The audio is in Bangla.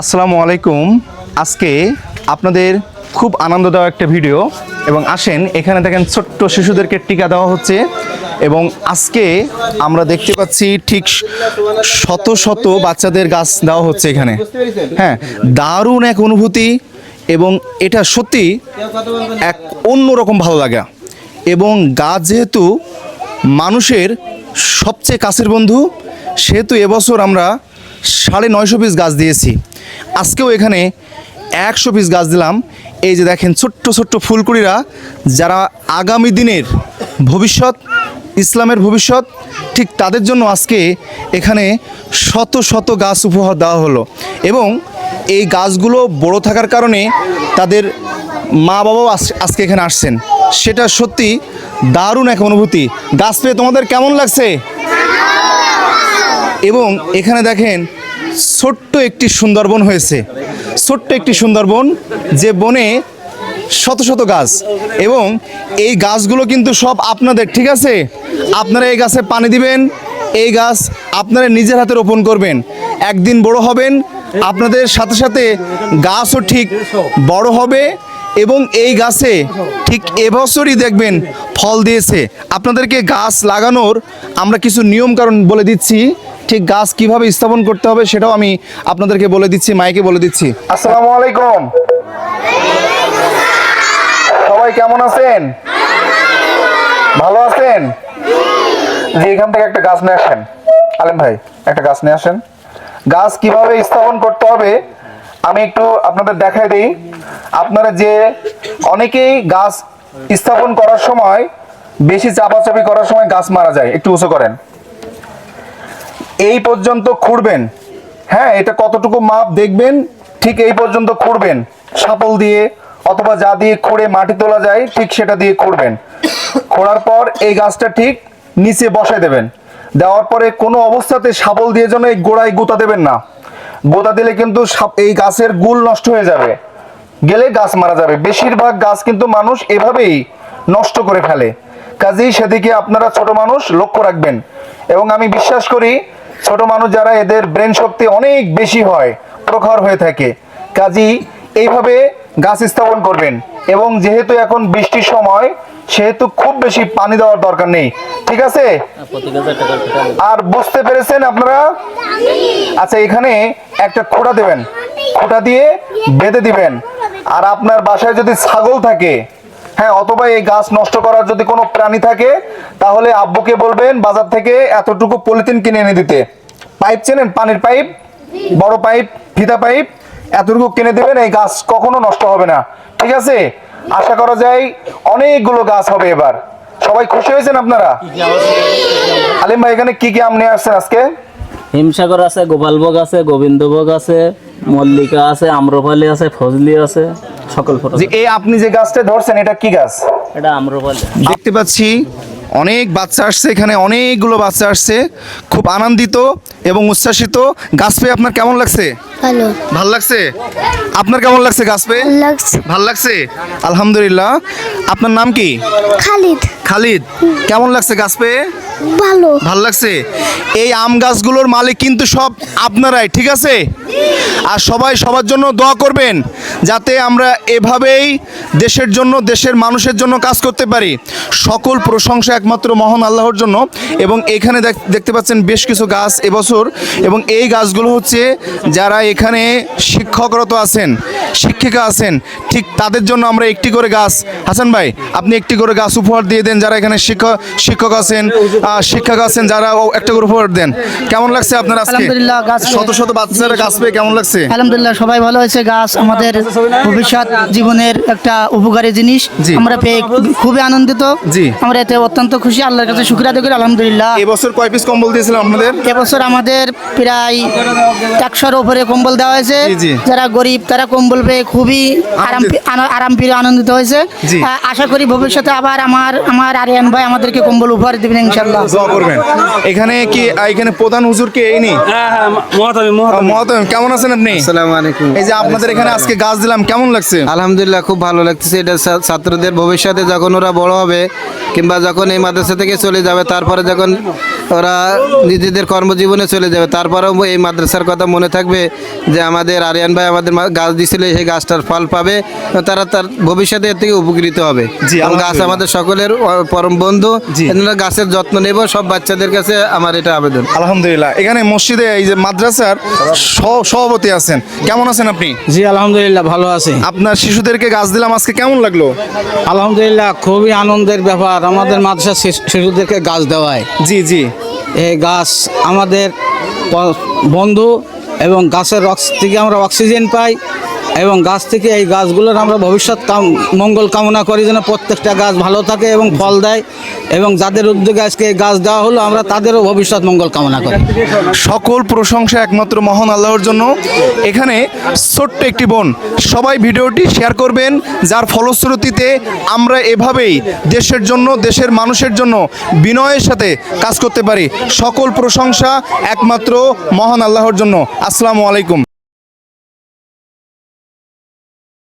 আসসালামু আলাইকুম। আজকে আপনাদের খুব আনন্দদায়ক একটা ভিডিও এবং আসেন, এখানে দেখেন ছোট্ট শিশুদেরকে টিকা দেওয়া হচ্ছে এবং আজকে আমরা দেখতে পাচ্ছি ঠিক শত শত বাচ্চাদের গাছ দেওয়া হচ্ছে এখানে। হ্যাঁ দারুণ এক অনুভূতি এবং এটা সত্যি এক অন্যরকম ভালো লাগা। এবং গাছ যেহেতু মানুষের সবচেয়ে কাছের বন্ধু, সেহেতু এবছর আমরা সাড়ে নয়শো পিস গাছ দিয়েছি। আজকেও এখানে একশো পিস গাছ দিলাম। এই যে দেখেন ছোট্ট ছোট্ট ফুলকুড়িরা, যারা আগামী দিনের ভবিষ্যৎ, ইসলামের ভবিষ্যৎ, ঠিক তাদের জন্য আজকে এখানে শত শত গাছ উপহার দেওয়া হলো। এবং এই গাছগুলো বড় থাকার কারণে তাদের মা বাবাও আজ- আজকে এখানে আসছেন। সেটা সত্যি দারুণ এক অনুভূতি। গাছ পেয়ে তোমাদের কেমন লাগছে? এবং এখানে দেখেন ছোট্ট একটি সুন্দরবন হয়েছে। ছোট্ট একটি সুন্দরবন যে বনে শত শত গাছ এবং এই গাছগুলো কিন্তু সব আপনাদের, ঠিক আছে? আপনারা এই গাছে পানি দিবেন, এই গাছ আপনারা নিজের হাতে রোপণ করবেন। একদিন বড় হবেন, আপনাদের সাথে সাথে গাছও ঠিক বড় হবে এবং এই গাছে ঠিক এবছরই দেখবেন ফল দিয়েছে। আপনাদেরকে গাছ লাগানোর আমরা কিছু নিয়ম কারণ বলে দিচ্ছি। ঠিক গাছ কীভাবে স্থাপন করতে হবে সেটাও আমি আপনাদেরকে বলে দিচ্ছি, মাইকে বলে দিচ্ছি। আসসালামু আলাইকুম। সবাই কেমন আছেন? ভালো আছেন? জি, এখান থেকে একটা গাছ নিয়ে আসেন। আলেম ভাই, একটা গাছ নিয়ে আসেন। গাছ কীভাবে স্থাপন করতে হবে, আমি একটু আপনাদের দেখাই দিই। আপনারা যে অনেকেই গাছ স্থাপন করার সময়, বেশি চাপাচাপি করার সময় গাছ মারা যায়, একটু উঁচু করেন। এই পর্যন্ত খুঁড়বেন। হ্যাঁ এটা কতটুকু মাপ দেখবেন, ঠিক এই পর্যন্ত খুঁড়বেন। সাপল দিয়ে অথবা যা দিয়ে খুঁড়ে মাটি তোলা যায়, ঠিক সেটা দিয়ে খুঁড়বেন। খোঁড়ার পর এই গাছটা ঠিক নিচে বসায় দেবেন। দেওয়ার পরে কোনো অবস্থাতে শাবল দিয়ে যেন এই গোড়ায় গোতা দেবেন না। গোতা দিলে কিন্তু এই গাছের গুল নষ্ট হয়ে যাবে। গেলে গাছ মারা যাবে। বেশিরভাগ গাছ কিন্তু মানুষ এভাবেই নষ্ট করে ফেলে। কাজেই সেদিকে আপনারা ছোট মানুষ লক্ষ্য রাখবেন। এবং আমি বিশ্বাস করি ছোট মানুষ যারা এদের ব্রেন শক্তি অনেক বেশি হয়, প্রখর হয়ে থাকে। কাজেই এইভাবে গাছ স্থাপন করবেন এবং যেহেতু এখন বৃষ্টির সময়, সেহেতু খুব বেশি পানি দেওয়ার দরকার নেই। ঠিক আছে? আর বুঝতে পেরেছেন আপনারা? আচ্ছা এখানে একটা খোঁটা দেবেন। খোঁটা দিয়ে বেঁধে দিবেন। আর আপনার বাসায় যদি ছাগল থাকে হ্যাঁ অথবা এই গাছ নষ্ট করার যদি কোনো প্রাণী থাকে, তাহলে আব্বুকে বলবেন বাজার থেকে এতটুকু পলিথিন কিনে এনে দিতে। পাইপ চেনেন? পানির পাইপ, বড় পাইপ, ফিতা পাইপ, এতটুকু কিনে দেবেন, এই গাছ কখনো নষ্ট হবে না। ঠিক আছে? আশা করা যায় অনেকগুলো গাছ হবে এবার। সবাই খুশি হয়েছেন আপনারা? আলিম ভাই, এখানে কি কি আম নিয়ে আসছেন আজকে? হিমসাগর আছে, গোপালভোগ আছে, গোবিন্দভোগ আছে, মল্লিকা আছে আম্রপালি আছে, ফজলি আছে। সকল ফটো যে এই আপনি যে গাছটা ধরছেন এটা কি গাছ? এটা আম্রপালি। দেখতে পাচ্ছি অনেক বাচ্চা আসছে এখানে অনেকগুলো বাচ্চা আসছে। খুব আনন্দিত এবং উচ্ছ্বাসিত। গাছ পেয়ে আপনার কেমন লাগছে? ভালো। ভালো লাগছে? আপনার কেমন লাগছে গাছ পেয়ে? লাগছে। ভালো লাগছে? আলহামদুলিল্লাহ। আপনার নাম কি? খালিদ। খালিদ। কেমন লাগছে গাছ পেয়ে? ভালো। ভালো লাগছে? এই আম গাছগুলোর মালিক কিন্তু সব আপনারাই, ঠিক আছে? আর সবাই সবার জন্য দোয়া করবেন, যাতে আমরা এভাবেই দেশের জন্য, দেশের মানুষের জন্য কাজ করতে পারি। সকল প্রশংসা একমাত্র মহান আল্লাহর জন্য। এবং এখানে দেখ- দেখতে পাচ্ছেন বেশ কিছু গাছ এবছর। এবং এই গাছগুলো হচ্ছে যারা এখানে শিক্ষকরত আছেন, শিক্ষিকা আছেন, ঠিক তাদের জন্য আমরা একটি করে গাছ। হাসান ভাই, আপনি একটি করে গাছ উপহার দিয়ে দেন যারা এখানে শিক্ষক শিক্ষক আছেন শিক্ষক আছেন যারা একটা করে উপহার দেন। কেমন লাগছে আপনার আজকে? আলহামদুলিল্লাহ, গাছ শত শত বাচ্চারা গাছ পেয়ে কেমন লাগছে? আলহামদুলিল্লাহ সবাই ভালো হয়েছে গাছ আমাদের ভবিষ্যৎ জীবনের একটা উপকারী জিনিস। আমরা পেয়ে খুবই আনন্দিত। জি। আমরা এতে অত্যন্ত খুশি। আল্লাহর কাছে শুক্রিয়া আদায় করি আলহামদুলিল্লাহ। এবছর কয় পিস কম্বল দিয়েছিলাম আপনাদের? এবছর আমাদের প্রায় একশোর উপরে কম্বল দেওয়া হয়েছে। যারা গরিব তারা কম্বল পেয়ে খুবই আরাম। আরাম পেয়ে আনন্দিত হয়েছে। আশা করি ভবিষ্যতে আবার আমার আমার আরিয়ান ভাই আমাদেরকে কম্বল উপহার দেবেন ইনশাল্লাহ দোয়া করবেন। এখানে কি এখানে প্রধান হুজুর কে এই নি হ্যাঁ হ্যাঁ মহাতামি মহাতামি মহাতম কেমন আছেন আপনি? আসসালামু আলাইকুম। এই যে আপনাদের এখানে আজকে গাছ দিলাম কেমন লাগছে? আলহামদুলিল্লাহ খুব ভালো লাগতেছে। এটা ছাত্রদের ভবিষ্যতে যখন ওরা বড় হবে কিংবা যখন এই মাদ্রাসা থেকে চলে যাবে তারপরে যখন ওরা নিজেদের কর্মজীবনে চলে যাবে। তারপরেও এই মাদ্রাসার কথা মনে থাকবে যে আমাদের আরিয়ান ভাই আমাদের গাছ দিছিল সেই গাছটার ফল পাবে। তারা তার ভবিষ্যতে এর থেকে উপকৃত হবে। গাছ আমাদের সকলের পরম বন্ধু। গাছের যত্ন নেব সব বাচ্চাদের কাছে আমার এটা আবেদন। আলহামদুলিল্লাহ। এখানে মসজিদে এই যে মাদ্রাসার সহ- সভাপতি আছেন। কেমন আছেন আপনি? জি আলহামদুলিল্লাহ ভালো আছি। আপনার শিশুদেরকে গাছ দিলাম আজকে কেমন লাগল? আলহামদুলিল্লাহ খুবই আনন্দের ব্যাপার। আমাদের মাদ্রাসা শিশুদেরকে গাছ দেওয়ায়। জি জি। এই গাছ আমাদের বন্ধু এবং গাছের থেকে আমরা অক্সিজেন পাই। এবং গাছ থেকে এই গাছগুলোর আমরা ভবিষ্যৎ কাম, মঙ্গল কামনা করি যেন প্রত্যেকটা গাছ ভালো থাকে এবং ফল দেয় এবং যাদের উদ্যোগে আজকে এই গাছ দেওয়া হলো, আমরা তাদেরও ভবিষ্যৎ মঙ্গল কামনা করি। সকল প্রশংসা একমাত্র মহান আল্লাহর জন্য। এখানে ছোট্ট একটি বোন, সবাই ভিডিওটি শেয়ার করবেন, যার ফলশ্রুতিতে আমরা এভাবেই দেশের জন্য, দেশের মানুষের জন্য বিনয়ের সাথে কাজ করতে পারি। সকল প্রশংসা একমাত্র মহান আল্লাহর জন্য। আসসালামু আলাইকুম।